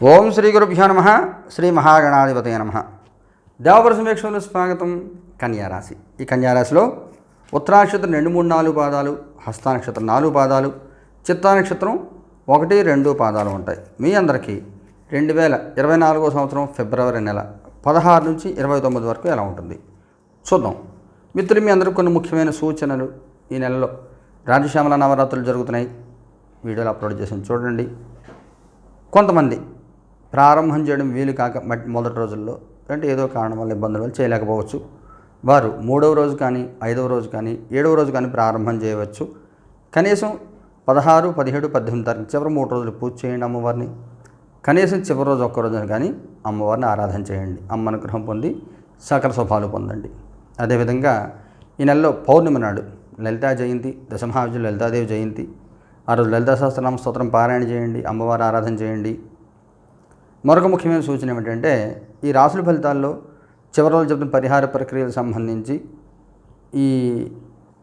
ఓం శ్రీ గురుభ్యో నమ శ్రీ మహాగణాధిపతయ నమ. దేవపుర సమీక్షంలో స్వాగతం కన్యారాశి ఈ కన్యారాశిలో ఉత్తరానక్షత్రం రెండు మూడు నాలుగు పాదాలు హస్తానక్షత్రం నాలుగు పాదాలు చిత్తానక్షత్రం ఒకటి రెండు పాదాలు ఉంటాయి. మీ అందరికీ రెండు వేల ఇరవై నాలుగో సంవత్సరం ఫిబ్రవరి నెల పదహారు నుంచి ఇరవై తొమ్మిది వరకు ఎలా ఉంటుంది? చూద్దాం. మిత్రులు మీ అందరూ కొన్ని ముఖ్యమైన సూచనలు ఈ నెలలో. రాజశ్యామల నవరాత్రులు జరుగుతున్నాయి. వీడియోలు అప్లోడ్ చేసి చూడండి. కొంతమంది ప్రారంభం చేయడం వీలు కాక మొదటి రోజుల్లో అంటే ఏదో కారణం వల్ల ఇబ్బందుల వల్ల చేయలేకపోవచ్చు. వారు మూడవ రోజు కానీ ఐదవ రోజు కానీ ఏడవ రోజు కానీ ప్రారంభం చేయవచ్చు. కనీసం పదహారు పదిహేడు పద్దెనిమిది తారీఖు చివరి మూడు రోజులు పూజ చేయండి అమ్మవారిని. కనీసం చివరి రోజు ఒక్క రోజున కానీ అమ్మవారిని ఆరాధన చేయండి. అమ్మ అనుగ్రహం పొంది సకల శుభాలు పొందండి. అదేవిధంగా ఈ నెలలో పౌర్ణమి నాడు లలితా జయంతి దశమహావిజులు లలితాదేవి జయంతి ఆ రోజు లలితా సహస్రనామ స్తోత్రం పారాయణ చేయండి అమ్మవారి ఆరాధన చేయండి. మరొక ముఖ్యమైన సూచన ఏమిటంటే ఈ రాసుల ఫలితాల్లో చివరిలో రోజు పరిహార ప్రక్రియలకు సంబంధించి ఈ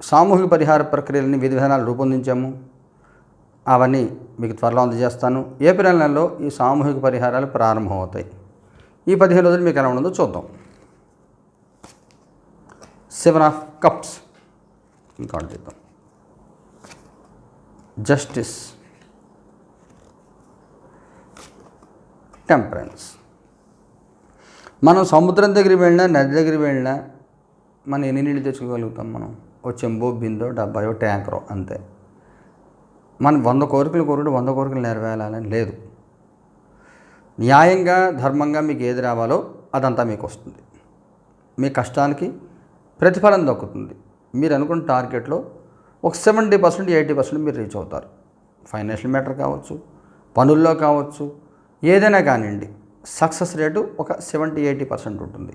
సామూహిక పరిహార ప్రక్రియలని విధి విధానాలు రూపొందించాము. అవన్నీ మీకు త్వరలో అందజేస్తాను. ఏప్రిల్ నెలలో ఈ సామూహిక పరిహారాలు ప్రారంభమవుతాయి. ఈ పదిహేను రోజులు మీకు ఎలా ఉండదో చూద్దాం. Seven of cups. ఇంకా చూద్దాం జస్టిస్. టెంపరెన్స్. మనం సముద్రం దగ్గరికి వెళ్ళినా నది దగ్గరికి వెళ్ళినా మనం ఎన్ని నీళ్ళు తెచ్చుకోగలుగుతాం మనం? ఓ చెంబో బిందో డబ్బాయో ట్యాంకరో అంతే. మనం వంద కోరికలు కోరుడు వంద కోరికలు నెరవేరాలని లేదు. న్యాయంగా ధర్మంగా మీకు ఏది రావాలో అదంతా మీకు వస్తుంది. మీ కష్టానికి ప్రతిఫలం దక్కుతుంది. మీరు అనుకున్న టార్గెట్లో ఒక సెవెంటీ పర్సెంట్ ఎయిటీ పర్సెంట్ మీరు రీచ్ అవుతారు. ఫైనాన్షియల్ మ్యాటర్ కావచ్చు పనుల్లో కావచ్చు ఏదైనా కానివ్వండి సక్సెస్ రేటు ఒక సెవెంటీ ఎయిటీ పర్సెంట్ ఉంటుంది.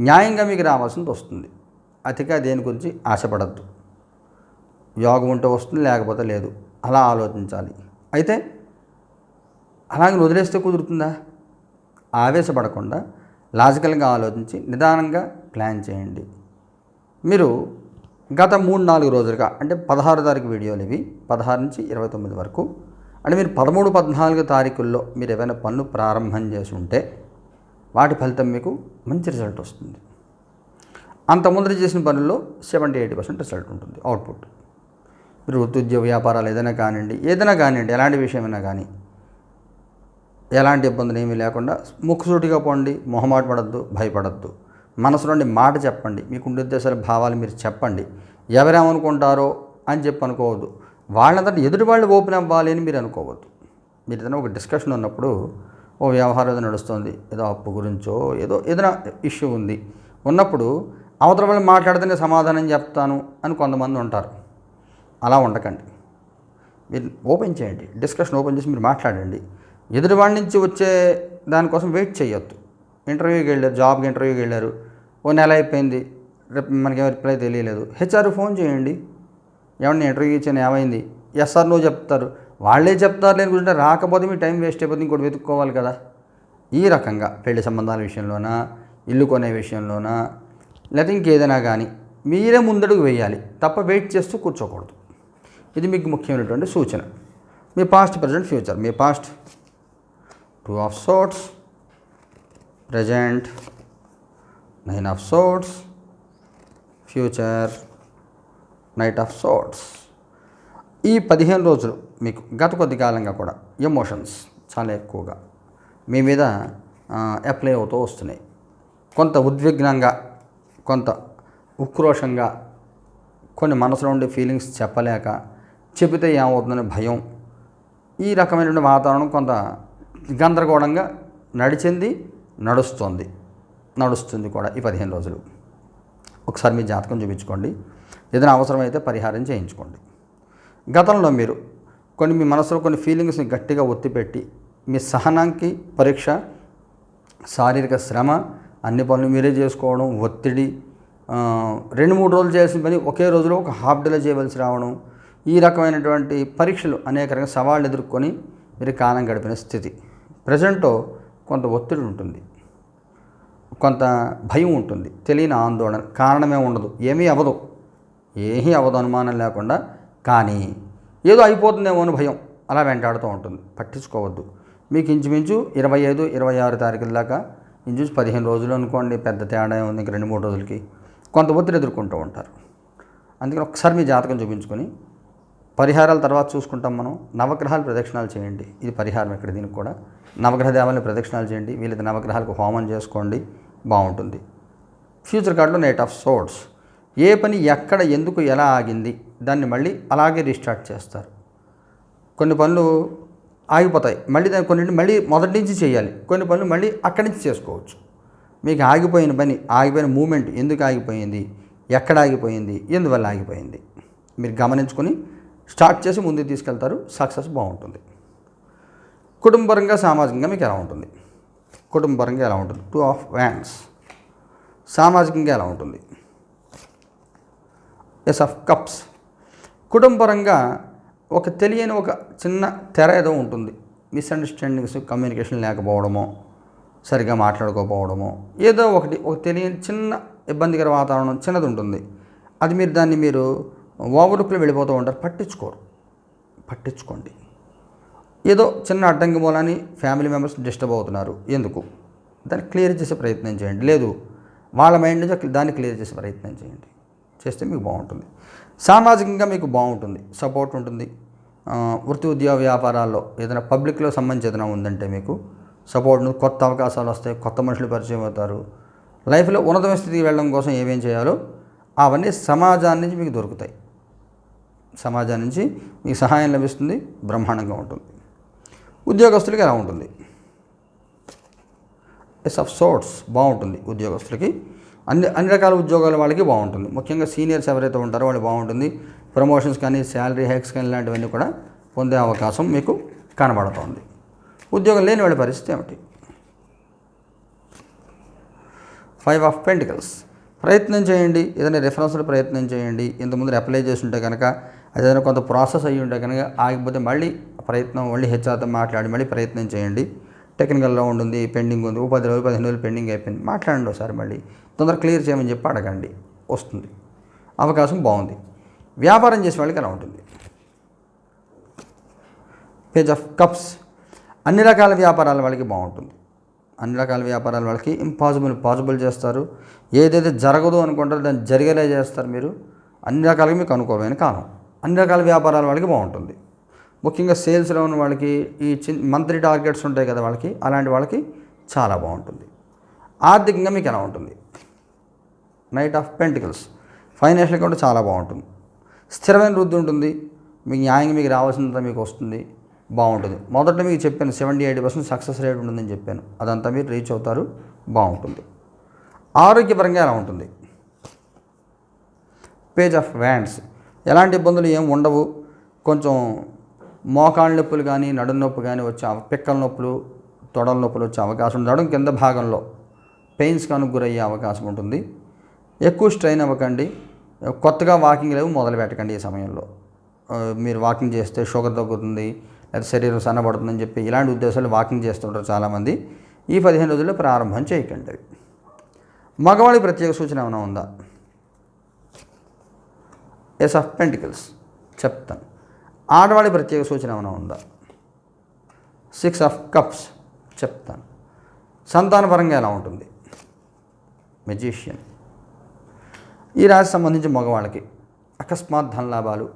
న్యాయంగా మీకు రావాల్సింది వస్తుంది. అతిగా దేని గురించి ఆశపడద్దు. యోగం ఉంటే వస్తుంది లేకపోతే లేదు. అలా ఆలోచించాలి. అయితే అలాగే వదిలేస్తే కుదురుతుందా? ఆవేశపడకుండా లాజికల్గా ఆలోచించి నిదానంగా ప్లాన్ చేయండి. మీరు గత మూడు నాలుగు రోజులుగా అంటే పదహారు తారీఖు వీడియోలు ఇవి పదహారు నుంచి ఇరవై తొమ్మిది వరకు అంటే మీరు పదమూడు పద్నాలుగు తారీఖుల్లో మీరు ఏవైనా పనులు ప్రారంభం చేసి ఉంటే వాటి ఫలితం మీకు మంచి రిజల్ట్ వస్తుంది. అంత ముందర చేసిన పనుల్లో సెవెంటీ ఎయిటీ పర్సెంట్ రిజల్ట్ ఉంటుంది అవుట్పుట్. మీరు వృత్తి వ్యాపారాలు ఏదైనా కానివ్వండి ఏదైనా కానివ్వండి ఎలాంటి విషయమైనా కానీ ఎలాంటి ఇబ్బందులు ఏమీ లేకుండా ముక్కుసూటిగా పోండి మొహమాట పడద్దు భయపడద్దు. మనసు నుండి మాట చెప్పండి మీకు ఉండే ఉద్దేశాల భావాలు మీరు చెప్పండి. ఎవరేమనుకుంటారో అని చెప్పి అనుకోవద్దు. వాళ్ళంతటి ఎదుటి వాళ్ళు ఓపెన్ అవ్వాలి అని మీరు అనుకోవద్దు. మీరు ఏదైనా ఒక డిస్కషన్ ఉన్నప్పుడు ఓ వ్యవహారం ఏదో నడుస్తుంది ఏదో అప్పు గురించో ఏదో ఏదైనా ఇష్యూ ఉంది. ఉన్నప్పుడు అవతల వాళ్ళు మాట్లాడితేనే సమాధానం చెప్తాను అని కొంతమంది ఉంటారు. అలా ఉండకండి. మీరు ఓపెన్ చేయండి. డిస్కషన్ ఓపెన్ చేసి మీరు మాట్లాడండి. ఎదుటివాడి నుంచి వచ్చే దానికోసం వెయిట్ చేయొద్దు. ఇంటర్వ్యూకి వెళ్ళారు జాబ్కి ఇంటర్వ్యూకి వెళ్ళారు. ఓ నెల అయిపోయింది. రేపు మనకేం రిప్లై తెలియలేదు. హెచ్ఆర్ ఫోన్ చేయండి. ఏమన్నా ఇంటర్వ్యూ ఇచ్చాను ఏమైంది? ఎస్ఆర్ నో చెప్తారు. వాళ్ళే చెప్తారు లేని గురించి రాకపోతే మీ టైం వేస్ట్ అయిపోతుంది ఇంకోటి వెతుక్కోవాలి కదా. ఈ రకంగా పెళ్ళి సంబంధాల విషయంలోనా ఇల్లు కొనే విషయంలోనా లేకపోతే ఇంకేదైనా కానీ మీరే ముందడుగు వేయాలి. తప్ప వెయిట్ చేస్తూ కూర్చోకూడదు. ఇది మీకు ముఖ్యమైనటువంటి సూచన. మీ past present future me past two of swords present nine of swords future knight of swords ఈ పదిహేను రోజులు మీకు గత కొద్ది కాలంగా కూడా ఎమోషన్స్ చాలా ఎక్కువగా మీ మీద అప్లై అవుతూ వస్తున్నాయి. కొంత ఉద్విగ్నంగా కొంత ఉక్రోషంగా కొన్ని మనసులో ఉండే ఫీలింగ్స్ చెప్పలేక చెబితే ఏమవుతుందనే భయం. ఈ రకమైనటువంటి వాతావరణం కొంత గందరగోళంగా నడిచింది నడుస్తుంది నడుస్తుంది కూడా ఈ పదిహేను రోజులు. ఒకసారి మీ జాతకం చూపించుకోండి. ఏదైనా అవసరమైతే పరిహారం చేయించుకోండి. గతంలో మీరు కొన్ని మీ మనసులో కొన్ని ఫీలింగ్స్ని గట్టిగా ఒత్తిపెట్టి మీ సహనానికి పరీక్ష శారీరక శ్రమ అన్ని పనులు మీరే చేసుకోవడం ఒత్తిడి రెండు మూడు రోజులు చేసిన పని ఒకే రోజులో ఒక హాఫ్ డేలో చేయవలసి రావడం ఈ రకమైనటువంటి పరీక్షలు అనేక రకాల సవాళ్ళు ఎదుర్కొని మీరు కాలం గడిపిన స్థితి. ప్రజెంట్లో కొంత ఒత్తిడి ఉంటుంది. కొంత భయం ఉంటుంది. తెలియని ఆందోళన. కారణమే ఉండదు. ఏమీ అవ్వదు. ఏమీ అవ్వదు అనుమానం లేకుండా కానీ ఏదో అయిపోతుందేమో అని భయం. అలా వెంటాడుతూ ఉంటుంది. పట్టించుకోవద్దు. మీకు ఇంచుమించు ఇరవై ఐదు ఇరవై ఆరు తారీఖుల దాకా ఇంచుమించు పదిహేను రోజులు అనుకోండి పెద్ద తేడా ఉంది ఇంక రెండు మూడు రోజులకి కొంత ఒత్తిడి ఎదుర్కొంటూ ఉంటారు. అందుకని ఒకసారి మీ జాతకం చూపించుకొని పరిహారాల తర్వాత చూసుకుంటాం మనం. నవగ్రహాలు ప్రదక్షిణాలు చేయండి. ఇది పరిహారం ఇక్కడ దీనికి కూడా. నవగ్రహ దేవాలని ప్రదక్షిణాలు చేయండి. వీలైతే నవగ్రహాలకు హోమం చేసుకోండి. బాగుంటుంది. ఫ్యూచర్ కార్డులో నైట్ ఆఫ్ సోర్ట్స్ ఏ పని ఎక్కడ ఎందుకు ఎలా ఆగింది దాన్ని మళ్ళీ అలాగే రీస్టార్ట్ చేస్తారు. కొన్ని పనులు ఆగిపోతాయి మళ్ళీ దాన్ని కొన్నింటిని మళ్ళీ మొదటి నుంచి చేయాలి. కొన్ని పనులు మళ్ళీ అక్కడి నుంచి చేసుకోవచ్చు. మీకు ఆగిపోయిన పని ఆగిపోయిన మూమెంట్ ఎందుకు ఆగిపోయింది ఎక్కడ ఆగిపోయింది ఎందువల్ల ఆగిపోయింది మీరు గమనించుకొని స్టార్ట్ చేసి ముందుకు తీసుకెళ్తారు సక్సెస్ బాగుంటుంది. కుటుంబపరంగా సామాజికంగా మీకు ఎలా ఉంటుంది? కుటుంబపరంగా ఎలా ఉంటుంది? టూ ఆఫ్ వ్యాన్స్ సామాజికంగా ఎలా ఉంటుంది? ఎస్ ఆఫ్ కప్స్ కుటుంబపరంగా ఒక తెలియని ఒక చిన్న తెర ఏదో ఉంటుంది. మిస్అండర్స్టాండింగ్స్ కమ్యూనికేషన్ లేకపోవడమో సరిగ్గా మాట్లాడుకోకపోవడమో ఏదో ఒకటి ఒక తెలియని చిన్న ఇబ్బందికర వాతావరణం చిన్నది ఉంటుంది అది మీరు దాన్ని మీరు ఓవర్లుక్లో వెళ్ళిపోతూ ఉంటారు. పట్టించుకోరు. పట్టించుకోండి. ఏదో చిన్న అడ్డంకి మూలని ఫ్యామిలీ మెంబర్స్ డిస్టర్బ్ అవుతున్నారు. ఎందుకు? దాన్ని క్లియర్ చేసే ప్రయత్నం చేయండి. లేదు వాళ్ళ మైండ్ నుంచి దాన్ని క్లియర్ చేసే ప్రయత్నం చేయండి. చేస్తే మీకు బాగుంటుంది. సామాజికంగా మీకు బాగుంటుంది. సపోర్ట్ ఉంటుంది. వృత్తి ఉద్యోగ వ్యాపారాల్లో ఏదైనా పబ్లిక్లో సంబంధించి ఏదైనా ఉందంటే మీకు సపోర్ట్ ఉంటుంది కొత్త అవకాశాలు వస్తాయి కొత్త మనుషులు పరిచయం అవుతారు. లైఫ్లో ఉన్నతమైన స్థితికి వెళ్ళడం కోసం ఏమేం చేయాలో అవన్నీ సమాజాన్ని నుంచి మీకు దొరుకుతాయి. సమాజం నుంచి మీకు సహాయం లభిస్తుంది బ్రహ్మాండంగా ఉంటుంది. ఉద్యోగస్తులకి ఎలా ఉంటుంది? ఎస్ ఆఫ్ సోర్ట్స్ బాగుంటుంది ఉద్యోగస్తులకి. అన్ని అన్ని రకాల ఉద్యోగాల వాళ్ళకి బాగుంటుంది. ముఖ్యంగా సీనియర్స్ ఎవరైతే ఉంటారో వాళ్ళు బాగుంటుంది. ప్రమోషన్స్ కానీ శాలరీ హైక్స్ కానీ ఇలాంటివన్నీ కూడా పొందే అవకాశం మీకు కనబడుతోంది. ఉద్యోగం లేని వాళ్ళ పరిస్థితి ఏమిటి? ఫైవ్ ఆఫ్ పెంటికల్స్ ప్రయత్నం చేయండి. ఏదైనా రిఫరెన్స్లు ప్రయత్నం చేయండి. ఇంతకుముందు అప్లై చేసి ఉంటే కనుక అదేదైనా ఏదైనా కొంత ప్రాసెస్ అయ్యి ఉంటే కనుక ఆగిపోతే మళ్ళీ ప్రయత్నం మళ్ళీ హెచ్ఆర్తో మాట్లాడి మళ్ళీ ప్రయత్నం చేయండి. టెక్నికల్లో ఉంటుంది పెండింగ్ ఉంది ఓ పది రోజులు పదిహేను రోజులు పెండింగ్ అయిపోయింది. మాట్లాడండి ఒకసారి మళ్ళీ. తొందరగా క్లియర్ చేయమని చెప్పి అడగండి. వస్తుంది. అవకాశం బాగుంది. వ్యాపారం చేసే వాళ్ళకి ఎలా ఉంటుంది. పేజ్ ఆఫ్ కప్స్ అన్ని రకాల వ్యాపారాల వాళ్ళకి బాగుంటుంది. అన్ని రకాల వ్యాపారాల వాళ్ళకి ఇంపాసిబుల్ పాసిబుల్ చేస్తారు. ఏదైతే జరగదు అనుకుంటారో దాన్ని జరిగేలా చేస్తారు మీరు. అన్ని రకాలుగా మీకు అనుకూలమైన కాలం. అన్ని రకాల వ్యాపారాల వాళ్ళకి బాగుంటుంది. ముఖ్యంగా సేల్స్లో ఉన్న వాళ్ళకి ఈ చిన్ మంత్లీ టార్గెట్స్ ఉంటాయి కదా వాళ్ళకి అలాంటి వాళ్ళకి చాలా బాగుంటుంది. ఆర్థికంగా మీకు ఎలా ఉంటుంది? Knight of pentacles. ఫైనాన్షియల్ కూడా చాలా బాగుంటుంది. స్థిరమైన వృద్ధి ఉంటుంది. మీకు న్యాయంగా మీకు రావాల్సినంత మీకు వస్తుంది. బాగుంటుంది. మొదట మీకు చెప్పాను seventy eighty percent success rate ఉంటుందని చెప్పాను. అదంతా మీరు రీచ్ అవుతారు. బాగుంటుంది. ఆరోగ్యపరంగా ఎలా ఉంటుంది? Page of wands. ఎలాంటి ఇబ్బందులు ఏం ఉండవు. కొంచెం మోకాళ్ళ నొప్పులు కానీ నడుం నొప్పి కానీ వచ్చే పిక్కల నొప్పులు తొడల నొప్పులు వచ్చే అవకాశం ఉంది. నడుము కింద భాగంలో పెయిన్స్ కనుక గురయ్యే అవకాశం ఉంటుంది. ఎక్కువ స్ట్రెయిన్ అవ్వకండి. కొత్తగా వాకింగ్ లేవు మొదలు పెట్టకండి ఈ సమయంలో. మీరు వాకింగ్ చేస్తే షుగర్ తగ్గుతుంది లేదా శరీరం సన్నబడుతుందని చెప్పి ఇలాంటి ఉద్దేశాలు వాకింగ్ చేస్తుంటారు చాలామంది. ఈ పదిహేను రోజుల్లో ప్రారంభం చేయకండి. మగవాళ్ళకి మగవాడి ప్రత్యేక సూచన ఏమైనా ఉందా? ఎస్ ఆఫ్ పెంటికల్స్ చెప్తాను. ఆడవాడి ప్రత్యేక సూచన ఏమైనా ఉందా? సిక్స్ ఆఫ్ కప్స్ చెప్తాను. సంతానపరంగా ఎలా ఉంటుంది? మెజీషియన్ ఈ రాశి సంబంధించి మగవాళ్ళకి అకస్మాత్ ధనలాభాలు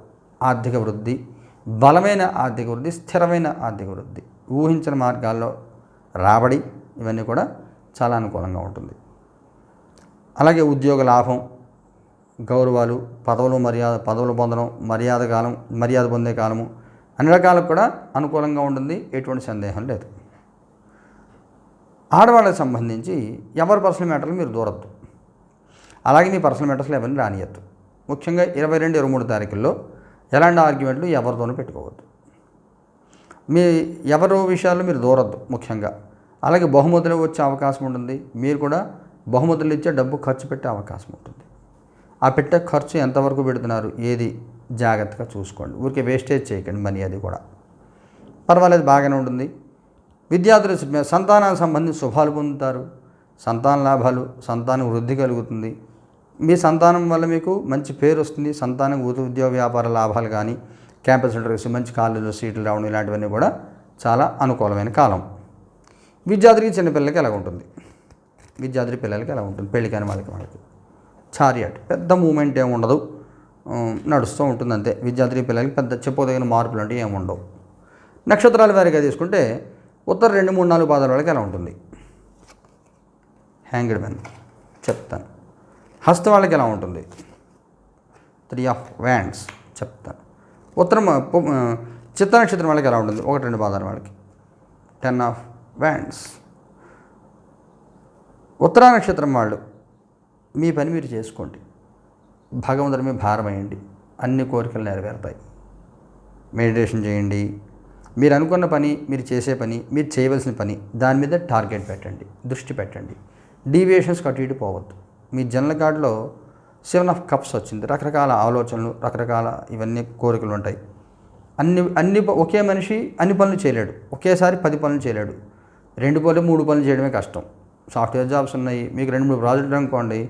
ఆర్థిక వృద్ధి బలమైన ఆర్థిక వృద్ధి స్థిరమైన ఆర్థిక వృద్ధి ఊహించిన మార్గాల్లో రాబడి ఇవన్నీ కూడా చాలా అనుకూలంగా ఉంటుంది. అలాగే ఉద్యోగ లాభం గౌరవాలు పదవులు మర్యాద పదవులు పొందడం మర్యాద కాలం మర్యాద పొందే కాలము. అన్ని రకాలకు కూడా అనుకూలంగా ఉంటుంది ఎటువంటి సందేహం లేదు. ఆడవాళ్ళకి సంబంధించి ఎవరి పర్సనల్ మ్యాటర్లు మీరు దూరద్దు. అలాగే మీ పర్సనల్ మ్యాటర్స్లో ఎవరిని రానియద్దు. ముఖ్యంగా ఇరవై రెండు ఇరవై మూడు తారీఖుల్లో ఎలాంటి ఆర్గ్యుమెంట్లు ఎవరితోనూ పెట్టుకోవద్దు. మీ ఎవరు విషయాల్లో మీరు దూరద్దు ముఖ్యంగా. అలాగే బహుమతులు వచ్చే అవకాశం ఉంటుంది. మీరు కూడా బహుమతులు ఇచ్చే డబ్బు ఖర్చు పెట్టే అవకాశం ఉంటుంది. ఆ పెట్టే ఖర్చు ఎంతవరకు పెడుతున్నారు? ఏది? జాగ్రత్తగా చూసుకోండి. ఊరికే వేస్టేజ్ చేయకండి మనీ అది కూడా. పర్వాలేదు బాగానే ఉంటుంది. విద్యార్థులు సంతానానికి సంబంధించి శుభాలు పొందుతారు. సంతాన లాభాలు సంతానం వృద్ధి కలుగుతుంది. మీ సంతానం వల్ల మీకు మంచి పేరు వస్తుంది. సంతానం ఉద్యోగ వ్యాపార లాభాలు కానీ క్యాంపస్ ఇంటర్వ్యూస్ మంచి కాలేజీలో సీట్లు రావడం ఇలాంటివన్నీ కూడా చాలా అనుకూలమైన కాలం. విద్యార్థికి చిన్నపిల్లలకి ఎలా ఉంటుంది? విద్యార్థి పిల్లలకి ఎలా ఉంటుంది? పెళ్ళి కాని వాళ్ళకి వాళ్ళకి చారియట్ పెద్ద మూమెంట్ ఏమి ఉండదు. నడుస్తూ ఉంటుంది అంతే. విద్యార్థి పిల్లలకి పెద్ద చెప్పదగిన మార్పులు అంటే ఏమి ఉండవు. నక్షత్రాల వారిగా తీసుకుంటే ఉత్తర రెండు మూడు నాలుగు పాదాల వాళ్ళకి ఎలా ఉంటుంది? హ్యాంగిడ్ మెన్ చెప్తాను. హస్త వాళ్ళకి ఎలా ఉంటుంది? Three of wands. చెప్తాను. ఉత్తరం చిత్త నక్షత్రం వాళ్ళకి ఎలా ఉంటుంది? ఒకటి రెండు పాదాల వాళ్ళకి. Ten of wands. ఉత్తరా నక్షత్రం వాళ్ళు మీ పని మీరు చేసుకోండి. భగవంతుడి మీద భారమయ్యండి అన్ని కోరికలు నెరవేరుతాయి. మెడిటేషన్ చేయండి. మీరు అనుకున్న పని మీరు చేసే పని మీరు చేయవలసిన పని దాని మీద టార్గెట్ పెట్టండి. దృష్టి పెట్టండి. డీవియేషన్స్ కటు ఇటు పోవద్దు. మీ జనరల్ కార్డులో సెవెన్ ఆఫ్ కప్స్ వచ్చింది. రకరకాల ఆలోచనలు రకరకాల ఇవన్నీ కోరికలు ఉంటాయి. అన్ని అన్ని ప- ఒకే మనిషి అన్ని పనులు చేయలేడు. ఒకేసారి పది పనులు చేయలేడు. రెండు పనులు మూడు పనులు చేయడమే కష్టం. సాఫ్ట్వేర్ జాబ్స్ ఉన్నాయి మీకు రెండు మూడు ప్రాజెక్టులు అనుకోండి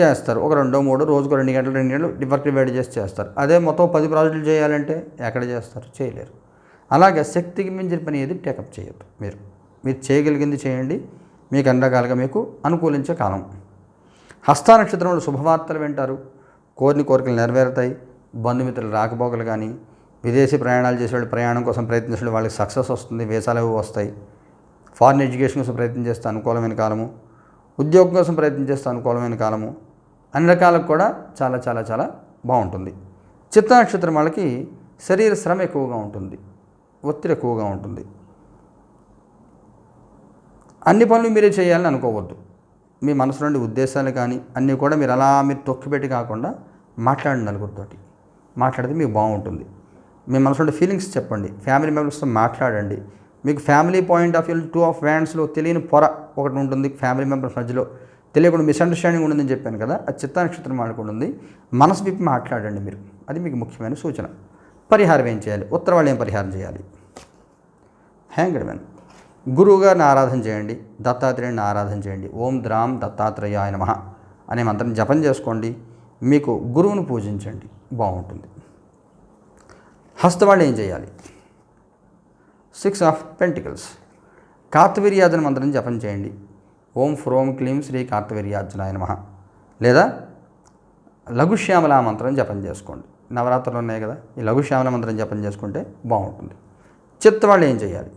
చేస్తారు. ఒక రెండో మూడో రోజుకు రెండు గంటలు రెండు గంటలు వర్క్ డివైడ్ చేసి చేస్తారు. అదే మొత్తం పది ప్రాజెక్టులు చేయాలంటే ఎక్కడ చేస్తారు? చేయలేరు. అలాగే శక్తికి మించిన పని ఏది టేకప్ చేయొద్దు మీరు. మీరు చేయగలిగింది చేయండి మీకు ఎండాకాలంగా మీకు అనుకూలించే కాలం. హస్త నక్షత్రంలో శుభవార్తలు వింటారు. కోరిన కోరికలు నెరవేరుతాయి. బంధుమిత్రులు రాకపోకలు కానీ విదేశీ ప్రయాణాలు చేసేవాళ్ళు ప్రయాణం కోసం ప్రయత్నించే వాళ్ళకి సక్సెస్ వస్తుంది వీసాలు వస్తాయి. ఫారిన్ ఎడ్యుకేషన్ కోసం ప్రయత్నం చేస్తే అనుకూలమైన కాలము ఉద్యోగం కోసం ప్రయత్నం చేస్తే అనుకూలమైన కాలము అన్ని రకాలకు కూడా చాలా చాలా చాలా బాగుంటుంది. చిత్త నక్షత్రం వాళ్ళకి శరీర శ్రమ ఎక్కువగా ఉంటుంది ఒత్తిడి ఎక్కువగా ఉంటుంది. అన్ని పనులు మీరే చేయాలని అనుకోవద్దు. మీ మనసులోని ఉద్దేశాలు కానీ అన్నీ కూడా మీరు అలా మీరు తొక్కిపెట్టి కాకుండా మాట్లాడండి నలుగురితోటి. మాట్లాడితే మీకు బాగుంటుంది. మీ మనసులో ఫీలింగ్స్ చెప్పండి. ఫ్యామిలీ మెంబర్స్తో మాట్లాడండి. మీకు family point of view two of వ్యాండ్స్లో తెలియని పొర ఒకటి ఉంటుంది ఫ్యామిలీ మెంబర్స్ మధ్యలో. తెలియకుండా మిస్అండర్స్టాండింగ్ ఉంటుందని చెప్పాను కదా అది చిత్త నక్షత్రం ఆడుకుంటుంది మనసు విప్పి మాట్లాడండి మీరు. అది మీకు ముఖ్యమైన సూచన. పరిహారం ఏం చేయాలి? ఉత్తర వాళ్ళు ఏం పరిహారం చేయాలి? హ్యాంగ్డ్ మ్యాన్ గురువుగారిని ఆరాధన చేయండి దత్తాత్రేయుని ఆరాధన చేయండి. ఓం ద్రాం దత్తాత్రేయాయ నమః అనే మంత్రం జపం చేసుకోండి. మీకు గురువును పూజించండి. బాగుంటుంది. హస్తవాళ్ళు ఏం చేయాలి? Six of pentacles. కార్తవీర్యాజన మంత్రం జపం చేయండి. ఓం ఫ్రోం క్లీం శ్రీ కార్తవీర్యార్జునాయ నమ. లేదా లఘుశ్యామల మంత్రం జపం చేసుకోండి. నవరాత్రులు ఉన్నాయి కదా ఈ లఘుశ్యామల మంత్రం జపం చేసుకుంటే బాగుంటుంది. చిత్తవాళ్ళు ఏం చేయాలి?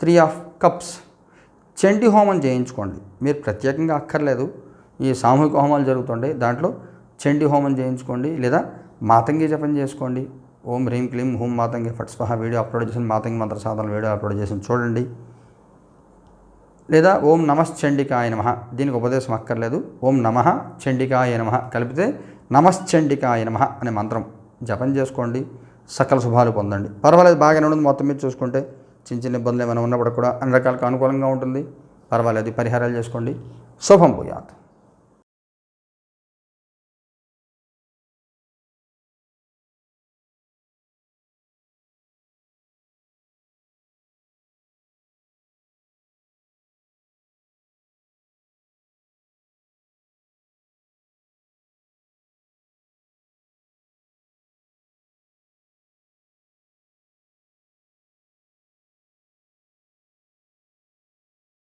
Three of cups. చండి హోమం చేయించుకోండి. మీరు ప్రత్యేకంగా అక్కర్లేదు. ఈ సామూహిక హోమాలు జరుగుతుంటాయి. దాంట్లో చండి హోమం చేయించుకోండి. లేదా మాతంగి జపం చేసుకోండి. ఓం హ్రీం క్లీం హూం మాతంగి ఫట్ స్వహ వీడియో అప్లోడ్ చేసిన మాతంగి మంత్ర సాధన వీడియో అప్లోడ్ చేసిన చూడండి. లేదా ఓం నమశ్చండికాయ నమ. దీనికి ఉపదేశం అక్కర్లేదు. ఓం నమ చండికాయ నమ కలిపితే నమశ్చండికాయ నమ అనే మంత్రం జపం చేసుకోండి. సకల శుభాలు పొందండి. పర్వాలేదు బాగానే ఉంటుంది మొత్తం మీద చూసుకుంటే చిన్న చిన్న ఇబ్బందులు ఏమైనా ఉన్నప్పుడు కూడా అన్ని రకాలకు అనుకూలంగా ఉంటుంది. పర్వాలేదు పరిహారాలు చేసుకోండి. శుభం పోయాత్